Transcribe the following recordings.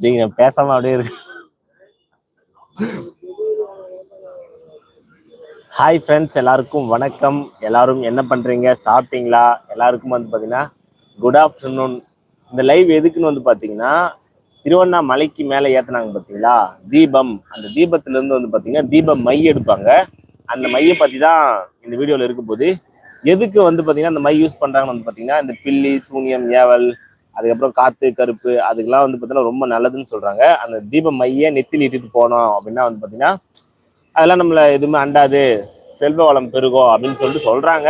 நீங்க பேசாம அப்படியே இருக்கு ஹாய் ஃப்ரெண்ட்ஸ் எல்லாருக்கும் வணக்கம். எல்லாரும் என்ன பண்றீங்க? சாப்பிட்டீங்களா? எல்லாருக்கும் வந்து பாத்தீங்கன்னா குட் ஆஃப்டர்நூன் இந்த லைவ் எதுக்குன்னு வந்து பாத்தீங்கன்னா திருவண்ணாமலைக்கு மேலே ஏத்துனாங்க பாத்தீங்களா? தீபம். அந்த தீபத்துல இருந்து வந்து பாத்தீங்கன்னா தீபம் மை எடுப்பாங்க. அந்த மையை பத்தி தான் இந்த வீடியோல இருக்கும் போது எதுக்கு வந்து பாத்தீங்கன்னா அந்த மை யூஸ் பண்றாங்கன்னு வந்து பாத்தீங்கன்னா இந்த பில்லி சூனியம் ஏவல் அதுக்கப்புறம் காத்து கருப்பு அதுக்கெல்லாம் வந்து பார்த்தீங்கன்னா ரொம்ப நல்லதுன்னு சொல்றாங்க. அந்த தீப மைய நெத்தியில் இட்டுட்டு போனோம் அப்படின்னா வந்து பார்த்தீங்கன்னா அதெல்லாம் நம்மள எதுவுமே அண்டாது. செல்வ வளம் பெருகும் அப்படின்னு சொல்லிட்டு சொல்றாங்க.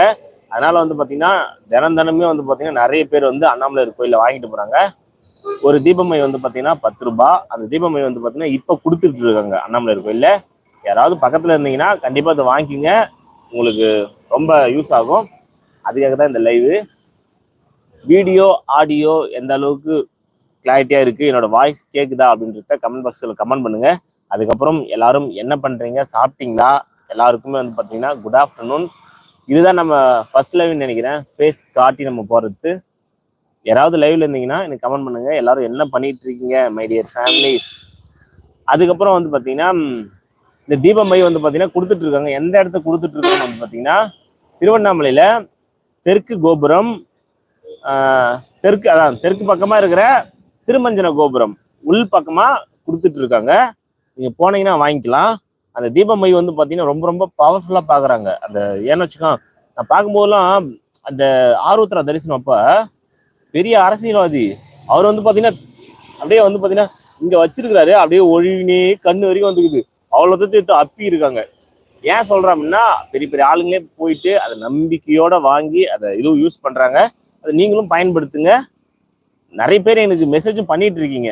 அதனால வந்து பார்த்தீங்கன்னா தினம் தினமே வந்து பார்த்தீங்கன்னா நிறைய பேர் வந்து அண்ணாமலையார் கோயிலில் வாங்கிட்டு போறாங்க. ஒரு தீபமை வந்து பார்த்தீங்கன்னா பத்து ரூபாய் அந்த தீபமை வந்து பார்த்தீங்கன்னா இப்போ கொடுத்துட்டு இருக்காங்க அண்ணாமலையார் கோயிலில். யாராவது பக்கத்தில் இருந்தீங்கன்னா கண்டிப்பாக அதை வாங்கிக்கிங்க. உங்களுக்கு ரொம்ப யூஸ் ஆகும். அதுக்காக தான் இந்த லைவு வீடியோ ஆடியோ எந்த அளவுக்கு கிளாரிட்டியாக இருக்குது என்னோட வாய்ஸ் கேட்குதா அப்படின்றத கமெண்ட் பாக்ஸில் கமெண்ட் பண்ணுங்கள் அதுக்கப்புறம் எல்லாரும் என்ன பண்ணுறீங்க சாப்பிட்டீங்களா? எல்லாருக்குமே வந்து பார்த்தீங்கன்னா குட் ஆஃப்டர்நூன் இதுதான் நம்ம ஃபர்ஸ்ட் லைவ்னு நினைக்கிறேன். ஃபேஸ் காட்டி நம்ம போகிறது யாராவது லைவ்ல இருந்தீங்கன்னா எனக்கு கமெண்ட் பண்ணுங்க. எல்லாரும் என்ன பண்ணிட்டு இருக்கீங்க மை டியர் ஃபேமிலிஸ் அதுக்கப்புறம் வந்து பார்த்தீங்கன்னா இந்த தீபம் மை வந்து பார்த்தீங்கன்னா கொடுத்துட்டு இருக்காங்க. எந்த இடத்த கொடுத்துட்டு இருக்காங்க வந்து பார்த்தீங்கன்னா திருவண்ணாமலையில் தெற்கு கோபுரம் தெற்கு அதான் தெற்கு பக்கமா இருக்கிற திருமஞ்சன கோபுரம் உள் பக்கமாக கொடுத்துட்டு இருக்காங்க நீங்கள் போனீங்கன்னா வாங்கிக்கலாம். அந்த தீபமை வந்து பார்த்தீங்கன்னா ரொம்ப ரொம்ப பவர்ஃபுல்லா பார்க்குறாங்க அந்த ஏன்னு வச்சுக்கோ நான் பார்க்கும்போதெல்லாம் அந்த ஆர்வத்தரா தரிசனம் அப்போ பெரிய அரசியல்வாதி அவர் வந்து பார்த்தீங்கன்னா அப்படியே வந்து பார்த்தீங்கன்னா இங்கே வச்சிருக்கிறாரு. அப்படியே ஒழிவினே கண்ணு வரைக்கும் வந்துக்குது. அவ்வளோ தூரத்தை அப்பி இருக்காங்க. ஏன் சொல்றேன் பெரிய பெரிய ஆளுங்களே போயிட்டு அதை நம்பிக்கையோட வாங்கி அதை இதுவும் யூஸ் பண்ணுறாங்க அதை நீங்களும் பயன்படுத்துங்க. நிறைய பேர் எனக்கு மெசேஜும் பண்ணிட்டு இருக்கீங்க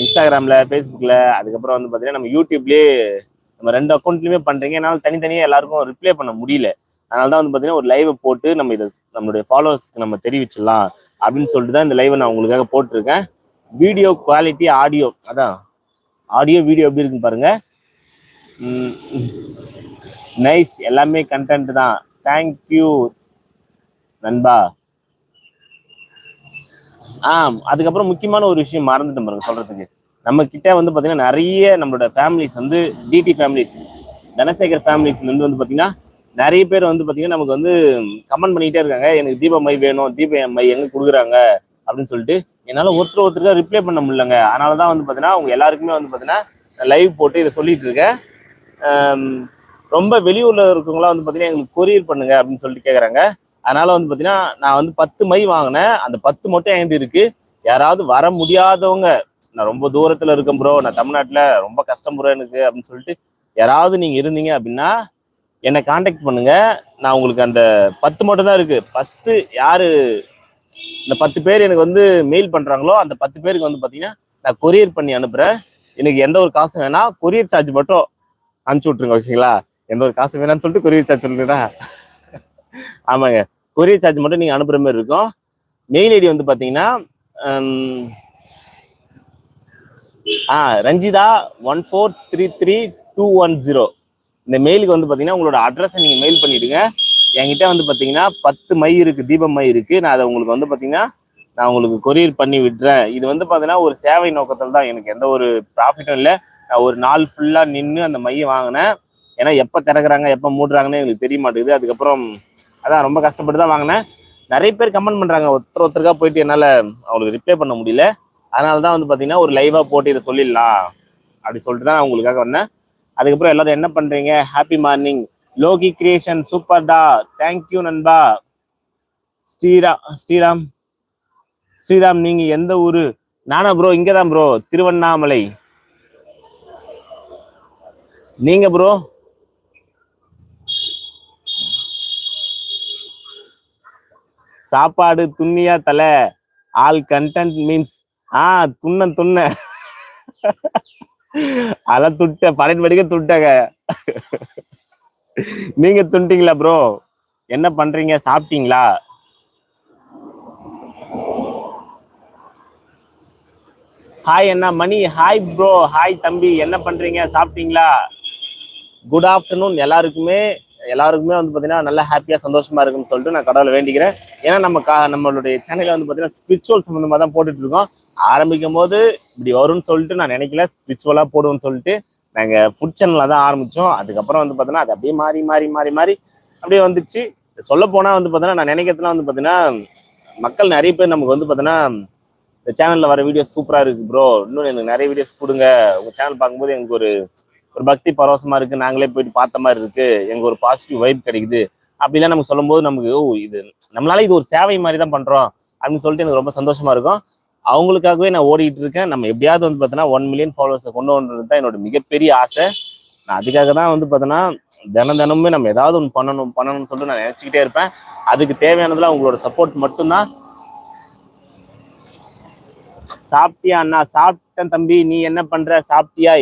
இன்ஸ்டாகிராமில் ஃபேஸ்புக்கில் அதுக்கப்புறம் வந்து பார்த்தீங்கன்னா நம்ம யூடியூப்லேயே நம்ம ரெண்டு அக்கௌண்ட்லையுமே பண்ணுறீங்க என்னால் தனித்தனியாக எல்லாருக்கும் ரிப்ளை பண்ண முடியல. அதனால தான் வந்து பார்த்தீங்கன்னா ஒரு லைவை போட்டு நம்ம இதை நம்மளுடைய ஃபாலோவர்ஸ்க்கு நம்ம தெரிவிச்சிடலாம் அப்படின்னு சொல்லிட்டு தான் இந்த லைவை நான் உங்களுக்காக போட்டிருக்கேன். வீடியோ குவாலிட்டி ஆடியோ அதான் ஆடியோ வீடியோ எப்படி இருக்குன்னு பாருங்கள் நைஸ் எல்லாமே கண்டென்ட் தான். தேங்க்யூ நண்பா. ஆ அதுக்கப்புறம் முக்கியமான ஒரு விஷயம் மறந்துட்டேன் பாருங்க சொல்றதுக்கு. நம்ம கிட்ட வந்து பாத்தீங்கன்னா நிறைய நம்மளோட ஃபேமிலிஸ் வந்து டிடி ஃபேமிலிஸ் தனசேகர் ஃபேமிலிஸ்ல இருந்து வந்து பாத்தீங்கன்னா நிறைய பேர் வந்து பாத்தீங்கன்னா நமக்கு வந்து கமெண்ட் பண்ணிட்டே இருக்காங்க. எனக்கு தீப மை வேணும் தீப மை எங்க கொடுக்குறாங்க? அப்படின்னு சொல்லிட்டு என்னால் ஒருத்தர் ஒருத்தருக்காக ரிப்ளை பண்ண முடியலங்க. அதனால தான் வந்து பாத்தீங்கன்னா அவங்க எல்லாருக்குமே வந்து பாத்தீங்கன்னா லைவ் போட்டு இதை சொல்லிட்டு இருக்கேன். ரொம்ப வெளியூரில் இருக்கவங்களாம் வந்து பார்த்தீங்கன்னா எங்களுக்கு கொரியர் பண்ணுங்க அப்படின்னு சொல்லிட்டு கேட்குறாங்க அதனால வந்து பார்த்தீங்கன்னா நான் வந்து பத்து மை வாங்கினேன். அந்த பத்து மட்டும் என்கிட்ட இருக்கு? யாராவது வர முடியாதவங்க நான் ரொம்ப தூரத்தில் இருக்கேன் ப்ரோ நான் தமிழ்நாட்டில் ரொம்ப கஷ்டம் ப்ரோ எனக்கு அப்படின்னு சொல்லிட்டு யாராவது நீங்கள் இருந்தீங்க அப்படின்னா என்னை காண்டாக்ட் பண்ணுங்க. நான் உங்களுக்கு அந்த பத்து மட்டும் தான் இருக்கு. ஃபர்ஸ்ட் யாரு இந்த பத்து பேர் எனக்கு வந்து மெயில் பண்றாங்களோ அந்த பத்து பேருக்கு வந்து பார்த்தீங்கன்னா நான் கொரியர் பண்ணி அனுப்புறேன். எனக்கு எந்த ஒரு காசும் வேணால் கொரியர் சார்ஜ் மட்டும் அனுப்பிச்சி விட்ருங்க ஓகேங்களா எந்த ஒரு காசு வேணாம்னு சொல்லிட்டு கொரியர் சார்ஜ் சொல்லுறா ஆமாங்க. கொரியர் சார்ஜ் மட்டும் நீங்கள் அனுப்புகிற மாதிரி இருக்கும். மெயில் ஐடி வந்து பார்த்தீங்கன்னா ஆ Ranjitha one four three three two one zero இந்த மெயிலுக்கு வந்து பார்த்தீங்கன்னா உங்களோட அட்ரஸை நீங்கள் மெயில் பண்ணிவிடுங்க என்கிட்ட வந்து பார்த்தீங்கன்னா பத்து மை இருக்குது தீபம் மை இருக்குது நான் அதை உங்களுக்கு வந்து பார்த்தீங்கன்னா நான் உங்களுக்கு கொரியர் பண்ணி விடுறேன் இது வந்து பார்த்தீங்கன்னா ஒரு சேவை நோக்கத்தில் தான் எனக்கு எந்த ஒரு ப்ராஃபிட்டும் இல்லை. நான் ஒரு நாள் ஃபுல்லாக நின்று அந்த மையை வாங்கினேன். ஏன்னா எப்போ திறக்கிறாங்க எப்போ மூடுறாங்கன்னு எங்களுக்கு தெரிய மாட்டேங்குது. அதுக்கப்புறம் அதான் ரொம்ப கஷ்டப்பட்டு தான் வாங்கினேன். நிறைய பேர் கமெண்ட் பண்ணுறாங்க ஒருத்தர் ஒருத்தருக்காக போயிட்டு என்னால் அவங்களுக்கு ரிப்ளை பண்ண முடியல. அதனால தான் வந்து பார்த்தீங்கன்னா ஒரு லைவாக போட்டு இதை சொல்லிடலாம். அப்படி சொல்லிட்டு தான் நான் உங்களுக்காக வந்தேன். அதுக்கப்புறம் எல்லாரும் என்ன பண்ணுறீங்க ஹாப்பி மார்னிங் லோகி கிரியேஷன் சூப்பர்டா தேங்க்யூ நண்பா. ஸ்ரீராம் ஸ்ரீராம். ஸ்ரீராம் நீங்கள் எந்த ஊர்? நானா ப்ரோ இங்கே தான் ப்ரோ திருவண்ணாமலை. நீங்கள் ப்ரோ சாப்பாடு துண்ணியா தலை. ஆல் கண்டென்ட் மீன்ஸ் ஆ துண்ண துண்ண. அதெல்லாம் துட்ட பன்னெண்டு மணிக்கு துட்டங்க நீங்க துண்டிங்களா ப்ரோ என்ன பண்றீங்க? சாப்பிட்டீங்களா? ஹாய் அண்ணா மணி. ஹாய் ப்ரோ ஹாய் தம்பி. என்ன பண்றீங்க? சாப்பிட்டீங்களா? குட் ஆஃப்டர்நூன் எல்லாருக்குமே. எல்லாருக்குமே வந்து பார்த்தீங்கன்னா நல்லா ஹாப்பியாக சந்தோஷமாக இருக்குன்னு சொல்லிட்டு நான் கடவுளை வேண்டிக்கிறேன். ஏன்னா நம்ம கா நம்மளுடைய சேனலில் வந்து பார்த்தீங்கன்னா ஸ்பிரிச்சுவல் சம்மந்தமாக தான் போட்டுட்டு இருக்கோம். ஆரம்பிக்கும் போது இப்படி வரும்னு சொல்லிட்டு நான் நினைக்கல. ஸ்பிரிச்சுவலாக போடுவோம்னு சொல்லிட்டு நாங்கள் ஃபுட் சேனலில் தான் ஆரம்பித்தோம் அதுக்கப்புறம் வந்து பார்த்தீங்கன்னா அது அப்படியே மாறி மாறி மாறி மாறி அப்படியே வந்துச்சு. சொல்ல போனால் வந்து பார்த்தீங்கன்னா நான் நினைக்கிறதுலாம் வந்து பார்த்தீங்கன்னா மக்கள் நிறைய பேர் நமக்கு வந்து பார்த்தீங்கன்னா இந்த சேனலில் வர வீடியோஸ் சூப்பராக இருக்குது ப்ரோ இன்னும் எனக்கு நிறைய வீடியோஸ் கொடுங்க. உங்கள் சேனல் பார்க்கும்போது எனக்கு ஒரு ஒரு பக்தி பரவசமா இருக்கு நாங்களே போயிட்டு பார்த்த மாதிரி இருக்கு எங்க ஒரு பாசிட்டிவ் வைப் கிடைக்குது. அப்படிலாம் நமக்கு சொல்லும்போது நமக்கு ஓ இது நம்மளால இது ஒரு சேவை மாதிரி தான் பண்றோம் அப்படின்னு சொல்லிட்டு எனக்கு ரொம்ப சந்தோஷமா இருக்கும். அவங்களுக்காகவே நான் ஓடிட்டு இருக்கேன். நம்ம எப்படியாவது வந்து பார்த்தோன்னா ஒன் மில்லியன் ஃபாலோவர்ஸை கொண்டு வந்துறது தான் என்னோட மிகப்பெரிய ஆசை. நான் அதுக்காக தான் வந்து பார்த்தோன்னா தினம் தினமுமே நம்ம ஏதாவது ஒன்று பண்ணணும் பண்ணணும்னு சொல்லிட்டு நான் நினச்சிக்கிட்டே இருப்பேன். அதுக்கு தேவையானதெல்லாம் உங்களோட சப்போர்ட் மட்டும்தான். சாப்பிட்டியா அண்ணா? சாப்பிட்டேன் தம்பி. நீ என்ன பண்ற? சாப்பிட்டியா?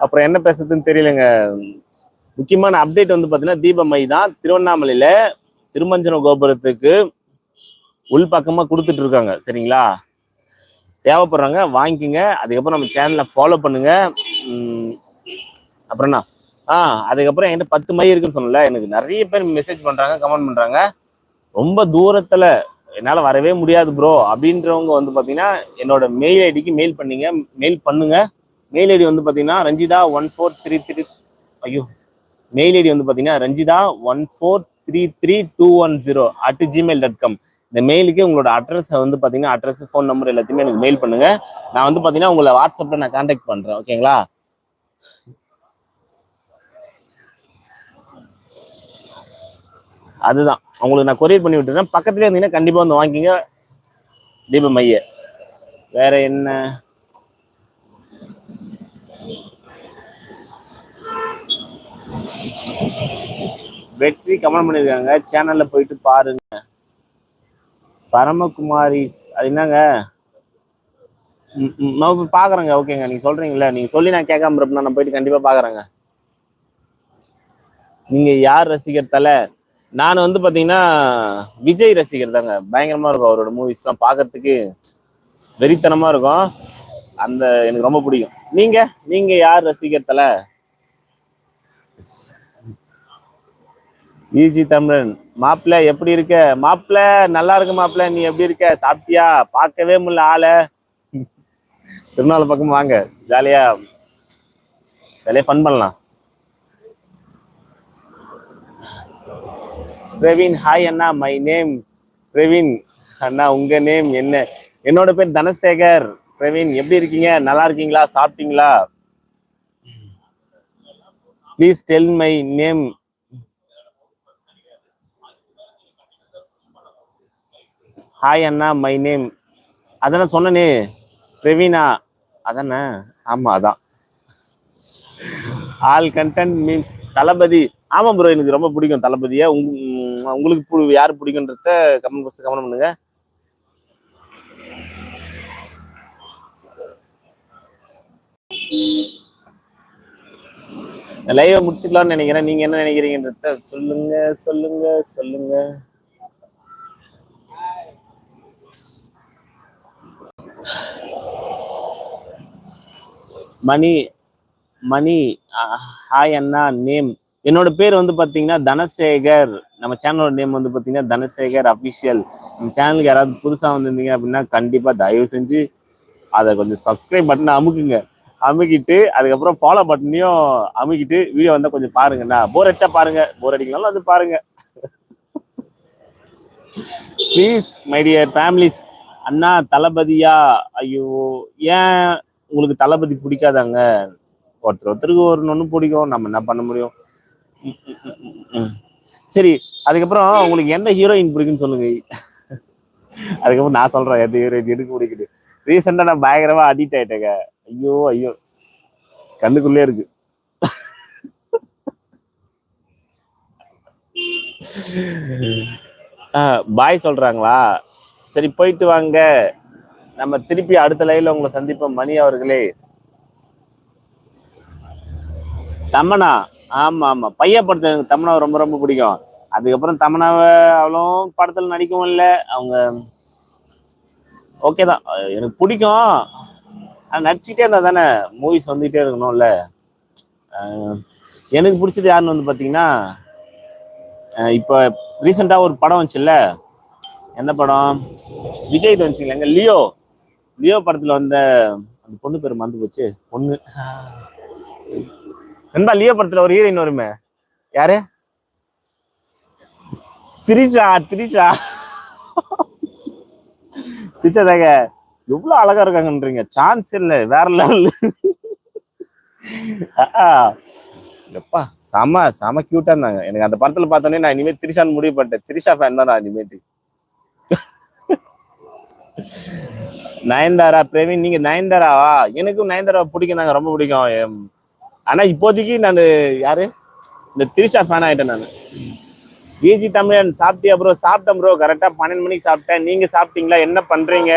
அப்புறம் என்ன பேசுறதுன்னு தெரியலங்க. முக்கியமான அப்டேட் வந்து பார்த்தீங்கன்னா தீபமை தான் திருவண்ணாமலையில் திருமஞ்சன கோபுரத்துக்கு உள்பக்கமாக கொடுத்துட்டு இருக்காங்க சரிங்களா? தேவைப்படுறாங்க வாங்கிக்கோங்க. அதுக்கப்புறம் நம்ம சேனலை ஃபாலோ பண்ணுங்க. அப்புறம்ண்ணா அப்புறம் ஆ அதுக்கப்புறம் என்கிட்ட பத்து மை இருக்குன்னு சொன்னல எனக்கு நிறைய பேர் மெசேஜ் பண்ணுறாங்க கமெண்ட் பண்ணுறாங்க ரொம்ப தூரத்தில் என்னால் வரவே முடியாது ப்ரோ அப்படின்றவங்க வந்து பார்த்தீங்கன்னா என்னோட மெயில் ஐடிக்கு மெயில் பண்ணிங்க மெயில் பண்ணுங்கள் மெயில் ஐடி வந்து பார்த்தீங்கன்னா Ranjitha one four three three ஐயோ. மெயில் ஐடி வந்து பார்த்தீங்கன்னா Ranjitha one four three three two one zero at Gmail dot com இந்த மெயிலுக்கு உங்களோட அட்ரஸை வந்து பார்த்தீங்கன்னா அட்ரஸ் ஃபோன் நம்பர் எல்லாத்தையுமே எனக்கு மெயில் பண்ணுங்க. நான் வந்து பார்த்தீங்கன்னா உங்களை வாட்ஸ்அப்பில் நான் காண்டாக்ட் பண்ணுறேன் ஓகேங்களா அதுதான். உங்களுக்கு நான் கொரியர் பண்ணி விட்டுறேன். பக்கத்துலேயே இருந்தீங்கன்னா கண்டிப்பாக வந்து வாங்கிங்க தீப மைய. வேற என்ன? வெற்றி கமெண்ட் பண்ணியிருக்காங்க சேனல்ல போயிட்டு பாருங்க. பரமகுமாரிஸ் அது என்னங்க? நான் போய் பாக்குறேங்க. ஓகேங்க நீங்க சொல்றீங்களா நீங்க சொல்லி நான் கேட்காம இருப்பேன்? நான் போயிட்டு கண்டிப்பா பாக்குறேங்க. நீங்க யார் ரசிகர் தலை? நான் வந்து பாத்தீங்கன்னா விஜய் ரசிகர் தாங்க. பயங்கரமா இருக்கும் அவரோட மூவிஸ்லாம் பார்க்கறதுக்கு வெறித்தனமா இருக்கும். அந்த எனக்கு ரொம்ப பிடிக்கும். நீங்க? நீங்க யார் ரசிகர் தலை? ஈஜி தமிழன் மாப்பிள்ள எப்படி இருக்க? மாப்பிள்ள நல்லா இருக்கு மாப்பிள்ள. நீ எப்படி இருக்க? சாப்பிட்டியா? பார்க்கவே முடியல ஆளை. திருநாள் பக்கம் வாங்க. ஜாலியா. ஜாலியா ஃபன் பண்ணலாம். Praveen hi Anna. My name Praveen. அண்ணா உங்க நேம் என்ன? என்னோட பேர் தனசேகர். பிரவீன் எப்படி இருக்கீங்க? நல்லா இருக்கீங்களா? சாப்பிட்டீங்களா? Please tell my name hi Anna my name அதானே சொன்னனே பிரவீனா. அதானே? ஆமா அதான். All content means Thalapathy. ஆமா ப்ரோ எனக்கு ரொம்ப பிடிக்கும் தளபதியை. உம், உங்களுக்கு பு- யாரு பிடிக்குன்றத கமெண்ட் பாக்ஸ் கமெண்ட் பண்ணுங்க. லைவை முடிச்சுக்கலாம்னு நினைக்கிறேன். நீங்க என்ன நினைக்கிறீங்கன்றத சொல்லுங்க சொல்லுங்க சொல்லுங்க. மணி மணி ஹாய் அண்ணா நேம் என்னோட பேர் வந்து பார்த்தீங்கன்னா தனசேகர். நம்ம சேனலோட நேம் வந்து பார்த்தீங்கன்னா தனசேகர் அபிஷியல் நம்ம சேனலுக்கு யாராவது புதுசாக வந்திருந்தீங்க அப்படின்னா கண்டிப்பாக தயவு செஞ்சு அதை கொஞ்சம் சப்ஸ்கிரைப் பட்டனை அமுக்குங்க. அமுக்கிட்டு அதுக்கப்புறம் ஃபாலோ பட்டனையும் அமுக்கிட்டு வீடியோ வந்தால் கொஞ்சம் பாருங்கண்ணா போர் அடிச்சா பாருங்க. போர் அடிக்கலாம்ல அது பாருங்க. ப்ளீஸ் மை டியர் ஃபேமிலிஸ் அண்ணா தளபதியா ஐயோ ஏன் உங்களுக்கு தளபதி பிடிக்காதாங்க? ஒருத்தர் ஒருத்தருக்கு ஒரு ஒன்று பிடிக்கும். நம்ம என்ன பண்ண முடியும்? ம், சரி அதுக்கப்புறம் உங்களுக்கு எந்த ஹீரோயின் பிடிக்குன்னு சொல்லுங்க. அதுக்கப்புறம் நான் சொல்றேன் எந்த ஹீரோயின் எதுக்கு பிடிக்குது? ரீசெண்டாக நான் பயங்கரமாக அடிக்ட் ஆயிட்டேங்க. ஐயோ ஐயோ. கண்ணுக்குள்ளே இருக்கு. பாய் சொல்றாங்களா? சரி போயிட்டு வாங்க. நம்ம திருப்பி அடுத்த லைவ்ல உங்களை சந்திப்போம் மணி அவர்களே. தமனா? ஆமா ஆமா. பைய படத்தை எனக்கு தமனாவை ரொம்ப ரொம்ப பிடிக்கும். அதுக்கப்புறம் தமனாவை அவ்வளோ படத்துல நடிக்கவும் இல்லை. அவங்க ஓகே தான். எனக்கு பிடிக்கும். நடிச்சுக்கிட்டே இருந்தா தானே மூவிஸ் வந்துகிட்டே இருக்கணும்ல? எனக்கு பிடிச்சது யாருன்னு வந்து பார்த்தீங்கன்னா இப்போ ரீசெண்டாக ஒரு படம் வந்துச்சுல்ல? எந்த படம்? விஜய் வந்துச்சுங்களா லியோ. லியோ படத்துல வந்த அந்த பொண்ணு பேர் மறந்து போச்சு. பொண்ணு. நண்பா லியோ படத்துல ஒரு ஹீரோயின் வருமே. யாரு? திரிச்சா திரிச்சா திரிஷா தாங்க எவ்வளவு அழகா இருக்காங்கன்றீங்க. சான்ஸ் இல்ல வேற லெவல் எப்பா செம செம கியூட்டா இருந்தாங்க. எனக்கு அந்த படத்துல பார்த்தோன்னே நான் இனிமே திரிஷான்னு முடிவு பண்ணிட்டேன். திரிஷா ஃபேன் தான் நான் இனிமேட்டு. நயன்தாரா பிரவீன் நீங்க நயன்தாராவா? எனக்கும் நயன்தாரா பிடிக்கும் நாங்க ரொம்ப பிடிக்கும். ஆனா இப்போதைக்கு நான் யாரு? இந்த திரிஷா ஃபேன் ஆயிட்டேன் நான். ஏஜி தமிழன் சாப்பிட்டியா ப்ரோ சாப்பிட்டேன் ப்ரோ கரெக்டா பன்னெண்டு மணிக்கு சாப்பிட்டேன். நீங்க சாப்பிட்டீங்களா? என்ன பண்றீங்க?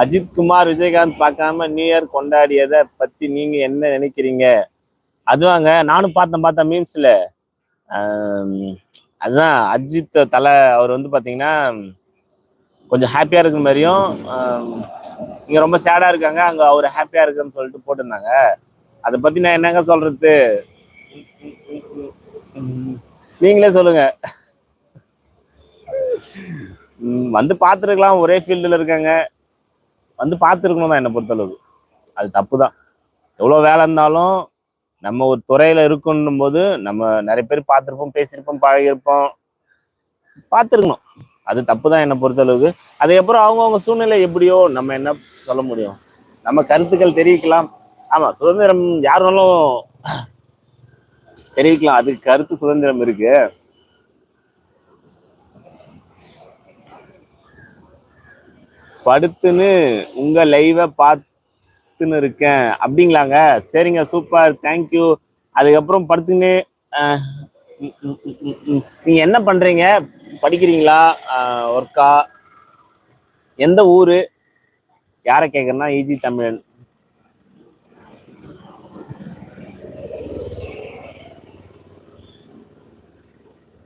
அஜித் குமார் விஜயகாந்த் பார்க்காம நியூ இயர் கொண்டாடியதை பத்தி நீங்க என்ன நினைக்கிறீங்க? அதுவாங்க நானும் பார்த்தேன் பார்த்தேன் மீம்ஸ்ல அதுதான் அஜித் தலை அவர் வந்து பார்த்தீங்கன்னா கொஞ்சம் ஹாப்பியா இருக்கிற மாதிரியும் இங்கே இங்க ரொம்ப சேடா இருக்காங்க அங்க அவர் ஹாப்பியா இருக்குன்னு சொல்லிட்டு போட்டிருந்தாங்க. அதை பத்தி நான் என்னங்க சொல்றது? நீங்களே சொல்லுங்க. வந்து பார்த்துருக்கலாம் ஒரே ஃபீல்டில் இருக்காங்க. வந்து பார்த்துருக்கணும் தான் என்னை பொறுத்தளவுக்கு. அது தப்பு தான் எவ்வளோ வேலை இருந்தாலும் நம்ம ஒரு துறையில இருக்கணும் போது நம்ம நிறைய பேர் பார்த்துருப்போம் பேசியிருப்போம் பழகிருப்போம் பார்த்துருக்கணும். அது தப்பு தான் என்னை பொறுத்தளவுக்கு. அதுக்கப்புறம் அவங்கவுங்க சூழ்நிலை எப்படியோ நம்ம என்ன சொல்ல முடியும்? நம்ம கருத்துக்கள் தெரிவிக்கலாம். ஆமா சுதந்திரம் யாருனாலும் தெரிவிக்கலாம். அதுக்கு கருத்து சுதந்திரம் இருக்கு. படுத்துன்னு உங்க லைவை பார்த்துன்னு இருக்கேன். அப்படிங்களாங்க? சரிங்க சூப்பர் தேங்க்யூ அதுக்கப்புறம் படுத்துன்னு நீங்கள் நீங்க என்ன பண்றீங்க? படிக்கிறீங்களா? ஒர்க்கா எந்த ஊரு? யாரை கேட்கறேன்னா ஈஜி தமிழன்.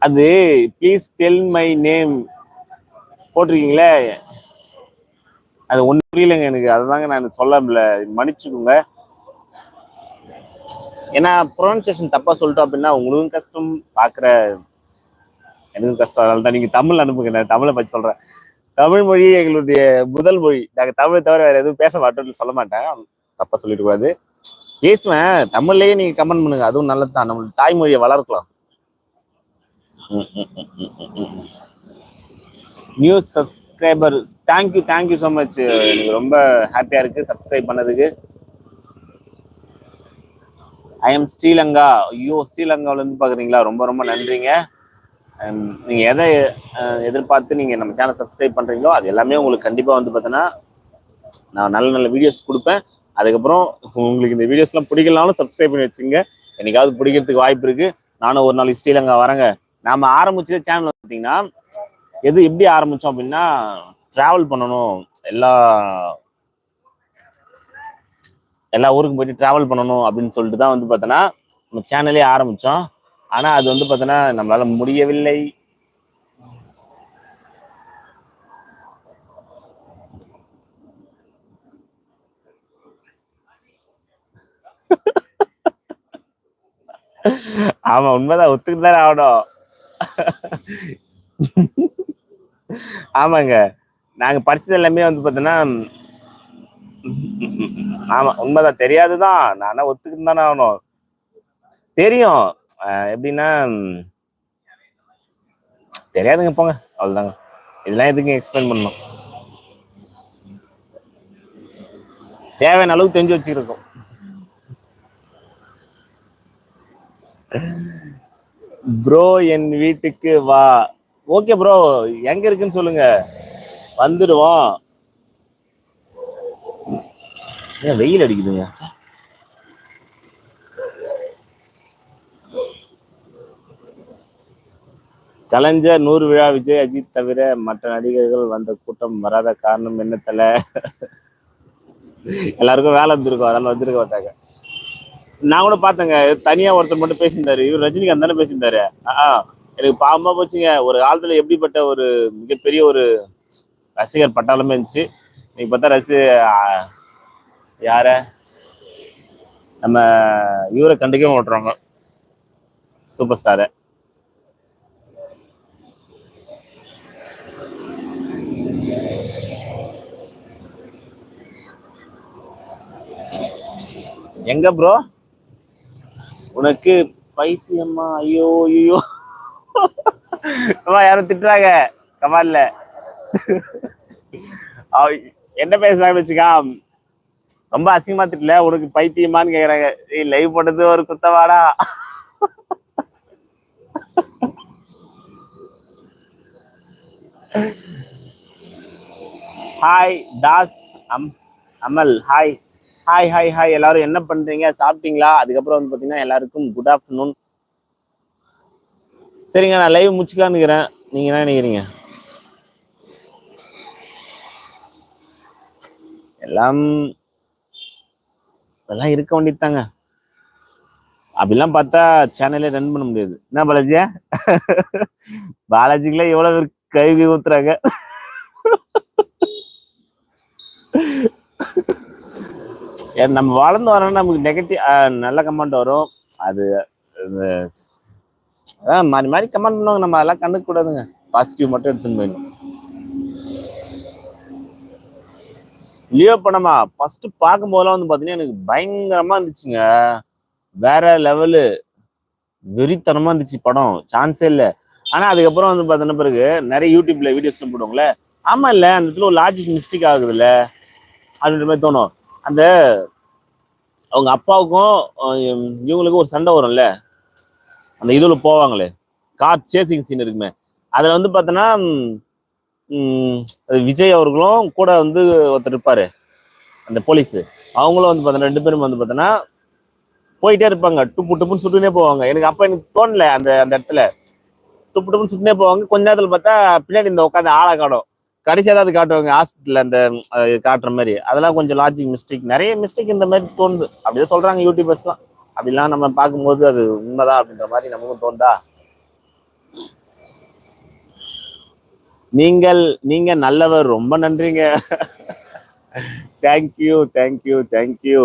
அது ப்ளீஸ் டெல் மை நேம் போட்டிருக்கீங்களே? அது ஒன்றும் புரியலைங்க எனக்கு. அதுதாங்க நான் சொல்ல முடியல. மன்னிச்சுக்கோங்க. ஏன்னா ப்ரொனன்சியேஷன் தப்பாக சொல்லிட்டோம் அப்படின்னா உங்களுக்கும் கஷ்டம். பார்க்குற எனக்கும் கஷ்டம். அதனால தான் நீங்கள் தமிழ் அனுப்புங்க. நான் தமிழை பற்றி சொல்கிறேன் தமிழ் மொழி எங்களுடைய முதல் மொழி. நாங்கள் தமிழை தவிர வேறு எதுவும் பேச மாட்டோம்னு சொல்ல மாட்டேன். தப்பாக சொல்லிடக்கூடாது பேசுவேன். தமிழ்லேயே நீங்கள் கமெண்ட் பண்ணுங்க. அதுவும் நல்லது தான். நம்மளோட தாய்மொழியை வளர்க்கலாம். New subscriber thank you thank you so much எனக்கு ரொம்ப ஹாப்பியாக இருக்குது சப்ஸ்கிரைப் பண்ணதுக்கு. ஐ எம் ஸ்ரீலங்கா ஐயோ ஸ்ரீலங்காவிலேருந்து பார்க்குறீங்களா ரொம்ப ரொம்ப நன்றிங்க. நீங்கள் எதை எதிர்பார்த்து நீங்கள் நம்ம சேனல் சப்ஸ்கிரைப் பண்ணுறீங்களோ அது எல்லாமே உங்களுக்கு கண்டிப்பாக வந்து பார்த்தீங்கன்னா நான் நல்ல நல்ல வீடியோஸ் கொடுப்பேன். அதுக்கப்புறம் உங்களுக்கு இந்த வீடியோஸ்லாம் பிடிக்கலனாலும் சப்ஸ்கிரைப் பண்ணி வச்சுங்க. என்னைக்காவது பிடிக்கிறதுக்கு வாய்ப்பு இருக்குது நானும் ஒரு நாளைக்கு ஸ்ரீலங்கா வரேங்க. நாம ஆரம்பிச்சது சேனல் பார்த்தீங்கன்னா எது எப்படி ஆரம்பிச்சோம் அப்படின்னா டிராவல் பண்ணணும். எல்லா எல்லா ஊருக்கும் போயிட்டு டிராவல் பண்ணணும் அப்படின்னு சொல்லிட்டு தான் வந்து பார்த்தோன்னா நம்ம சேனலே ஆரம்பிச்சோம். ஆனா அது வந்து பார்த்தோன்னா நம்மளால முடியவில்லை. ஆமா உண்மைதான். ஒத்துக்கிட்டு தானே ஆகணும். ஆமாங்க. நாங்கள் படிச்சது எல்லாமே வந்து பார்த்தோன்னா ஆமாம் உண்மைதான். தெரியாது தான் நான் ஒத்துக்கிட்டு தானே ஆகணும். தெரியும். எப்படின்னா தெரியாதுங்க போங்க. அவ்வளோதாங்க இதெல்லாம் எதுக்கு எக்ஸ்பிளைன் பண்ணணும்? தேவையான அளவுக்கு தெரிஞ்சு வச்சுருக்கோம் ப்ரோ என் வீட்டுக்கு வா. ஓகே ப்ரோ எங்க இருக்குன்னு சொல்லுங்க. வந்துடுவோம். ஏன் வெயில் அடிக்குதுங்க கலைஞ்ச கலைஞர் நூறு விழா விஜய் அஜித் தவிர மற்ற நடிகர்கள் வந்த கூட்டம் வராத காரணம் என்ன தல? எல்லாருக்கும் வேலை வந்துருக்கோம். அதனால வந்திருக்க மாட்டாங்க. நான் கூட பார்த்தேங்க. தனியா ஒருத்தர் மட்டும் பேசியிருந்தாரு. இவர் ரஜினிகாந்த் தானே பேசியிருந்தாரு? ஆ. எனக்கு பாவமாக போச்சுங்க. ஒரு காலத்தில் எப்படிப்பட்ட ஒரு மிகப்பெரிய ஒரு ரசிகர் பட்டாளமே இருந்துச்சு. இன்னைக்கு பார்த்தா ரசி யார? நம்ம இவரை கண்டுக்கவே ஓட்டுறாங்க சூப்பர் ஸ்டாரை எங்க ப்ரோ உனக்கு பைத்தியம்மா ஐயோ ஐயோ. அம்மா யாரும் திட்டுறாங்க. கமால்ல என்ன பேசுறாங்கன்னு வச்சுக்கா. ரொம்ப அசிங்கமா திட்டல. உனக்கு பைத்தியமான்னு கேக்குறாங்க. லைவ் போட்டது ஒரு குத்தவாடா. ஹாய் தாஸ் அம் அமல் ஹாய் ஹாய் ஹாய் ஹாய் எல்லாரும் என்ன பண்றீங்க? சாப்பிட்டீங்களா? அதுக்கப்புறம் வந்து பாத்தீங்கன்னா எல்லாருக்கும் குட் ஆஃப்டர்நூன் சரிங்க நான் லைவ் முடிச்சுக்கலான்னு இருக்கிறேன் நீங்க என்ன நினைக்கிறீங்க? எல்லாம் அதெல்லாம் இருக்க வேண்டியதுதாங்க. அப்படிலாம் பார்த்தா சேனலே ரன் பண்ண முடியாது. என்ன பாலாஜியா பாலாஜிக்குள்ள எவ்வளவு பேர் கழுவி ஊத்துறாங்க. நம்ம வளர்ந்து வரோம்னா நமக்கு நெகட்டிவ் நல்ல கமெண்ட் வரும். அது, அதான் மாறி மாறி கமெண்ட் பண்ணுவாங்க. நம்ம அதெல்லாம் கண்டுக்க கூடாதுங்க. பாசிட்டிவ் மட்டும் எடுத்துன்னு போயிடணும். லியோ படமா ஃபர்ஸ்ட் பார்க்கும்போதெல்லாம் வந்து பாத்தீங்கன்னா எனக்கு பயங்கரமா இருந்துச்சுங்க. வேற லெவலு வெறித்தனமா இருந்துச்சு படம். சான்ஸே இல்ல. ஆனா அதுக்கப்புறம் வந்து பார்த்தன பிறகு நிறைய யூடியூப்ல வீடியோஸ்லாம் போடுவாங்களே ஆமா இல்ல. அந்த இடத்துல ஒரு லாஜிக் மிஸ்டேக் ஆகுதுல்ல. அப்படின்ற மாதிரி தோணும். அந்த அவங்க அப்பாவுக்கும் இவங்களுக்கும் ஒரு சண்டை வரும்ல. அந்த இதில் போவாங்களே. கார் சேசிங் சீன் இருக்குமே. அதில் வந்து பார்த்தோன்னா விஜய் அவர்களும் கூட வந்து ஒருத்தர் இருப்பார். அந்த போலீஸு அவங்களும் வந்து பார்த்தோன்னா ரெண்டு பேரும் வந்து பார்த்தோன்னா போயிட்டே இருப்பாங்க. டுப்பு டுப்புன்னு சுட்டுனே போவாங்க. எனக்கு அப்போ எனக்கு தோணல அந்த அந்த இடத்துல. டுப்பு டுப்புன்னு சுட்டுனே போவாங்க. கொஞ்ச நேரத்தில் பார்த்தா பின்னாடி இந்த உட்காந்து ஆளை காடும் கடைசியாக தான் அது காட்டுவாங்க ஹாஸ்பிட்டலில் அந்த அது காட்டுற மாதிரி. அதெல்லாம் கொஞ்சம் லாஜிக் மிஸ்டேக் நிறைய மிஸ்டேக் இந்த மாதிரி தோணுது. அப்படியே சொல்கிறாங்க யூடியூபர்ஸ்லாம் அப்படிலாம் நம்ம பார்க்கும்போது அது உண்மைதான் அப்படின்ற மாதிரி நமக்கும் தோணுதா? நீங்கள் நீங்க நல்லவர் ரொம்ப நன்றிங்க. தேங்க்யூ தேங்க்யூ தேங்க்யூ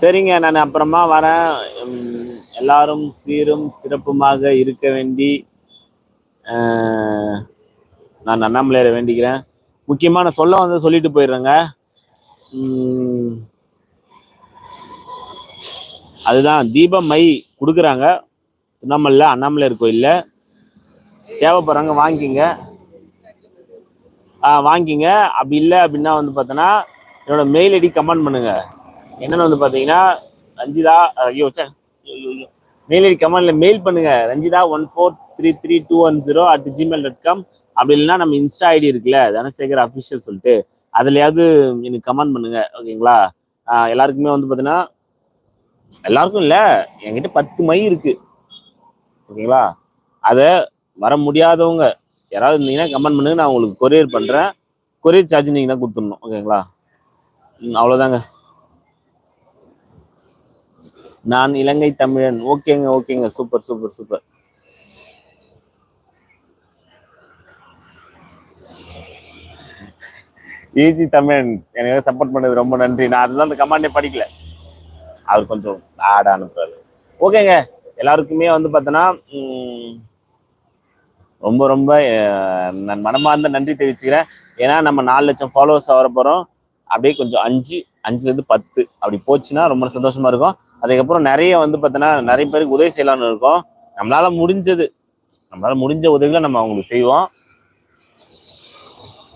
சரிங்க நான் அப்புறமா வரேன். உம், எல்லாரும் சீரும் சிறப்புமாக இருக்க வேண்டி நான் அண்ணாமலையரை வேண்டிக்கிறேன். முக்கியமான சொல்ல வந்து சொல்லிட்டு போயிடுறேங்க. அதுதான் தீபம் மை கொடுக்குறாங்க. திருவண்ணாமலையில் அண்ணாமலையார் கோயிலில். தேவைப்படுறாங்க வாங்கிக்கிங்க ஆ வாங்கிக்கிங்க அப்படி இல்லை அப்படின்னா வந்து பார்த்தோன்னா என்னோட மெயில் ஐடி கமெண்ட் பண்ணுங்கள் என்னென்னு வந்து பார்த்தீங்கன்னா ரஞ்சிதா ஐயோ ச்சே. மெயில் ஐடி கமெண்ட்ல மெயில் பண்ணுங்க. Ranjitha one four three three two one zero at Gmail dot com அப்படி இல்லைன்னா நம்ம இன்ஸ்டா ஐடி இருக்குல்ல தனசேகர் அஃபிஷியல் சொல்லிட்டு அதுலயாவது எனக்கு கமெண்ட் பண்ணுங்க. ஓகேங்களா எல்லாருக்குமே வந்து பார்த்தீங்கன்னா எல்லாருக்கும் இல்லை என்கிட்ட பத்து மை இருக்கு. ஓகேங்களா அதை வர முடியாதவங்க யாராவது இருந்தீங்கன்னா கமெண்ட் பண்ணுங்க. நான் உங்களுக்கு கொரியர் பண்ணுறேன் கொரியர் சார்ஜ் நீங்கள் தான் கொடுத்துடணும். ஓகேங்களா ம், நான் இலங்கை தமிழன். ஓகேங்க ஓகேங்க. Super super super. ஈஜி தமிழன் எனக்கு சப்போர்ட் பண்ணது ரொம்ப நன்றி. நான் அதெல்லாம் அந்த கமாண்டே படிக்கல. அவர் கொஞ்சம் ஆட் அனுப்புறாரு. ஓகேங்க. எல்லாருக்குமே வந்து பார்த்தோன்னா ரொம்ப ரொம்ப நான் மனமார்ந்த நன்றி தெரிவிச்சுக்கிறேன். ஏன்னா நம்ம நாலு லட்சம் ஃபாலோவர்ஸ் வர போகிறோம் அப்படியே கொஞ்சம் அஞ்சு அஞ்சுலேருந்து பத்து. அப்படி போச்சுன்னா ரொம்ப சந்தோஷமா இருக்கும். அதுக்கப்புறம் நிறைய வந்து பார்த்தோன்னா நிறைய பேருக்கு உதவி செய்யலாம்னு இருக்கோம். நம்மளால முடிஞ்சது. நம்மளால முடிஞ்ச உதவிகளை நம்ம அவங்களுக்கு செய்வோம்.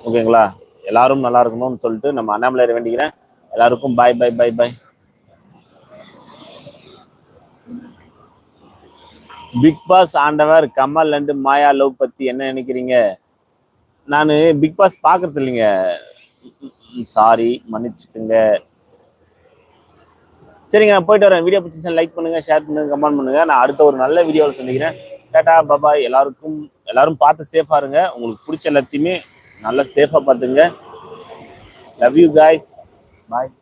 ஓகேங்களா? எல்லாரும் நல்லா இருக்கணும்னு சொல்லிட்டு நம்ம அண்ணாமலையரை வேண்டிக்கிறேன். எல்லாருக்கும் பாய் பாய் பாய் பாய் பிக் பாஸ் ஆண்டவர் கமல் அண்டு மாயா லவ் பத்தி என்ன நினைக்கிறீங்க? நான் பிக் பாஸ் பாக்குறது இல்லைங்க. சாரி மன்னிச்சுக்குங்க. சரிங்க நான் போயிட்டு வரேன். வீடியோ பிடிச்சி லைக் பண்ணுங்க ஷேர் பண்ணுங்கள் கமெண்ட் பண்ணுங்கள் நான் அடுத்த ஒரு நல்ல வீடியோவில் சந்திக்கிறேன். டேட்டா பபாய் எல்லாருக்கும் எல்லாரும் பார்த்து சேஃபாக இருங்க. உங்களுக்கு பிடிச்ச எல்லாத்தையுமே நல்லா சேஃபாக பார்த்துங்க. Love you guys bye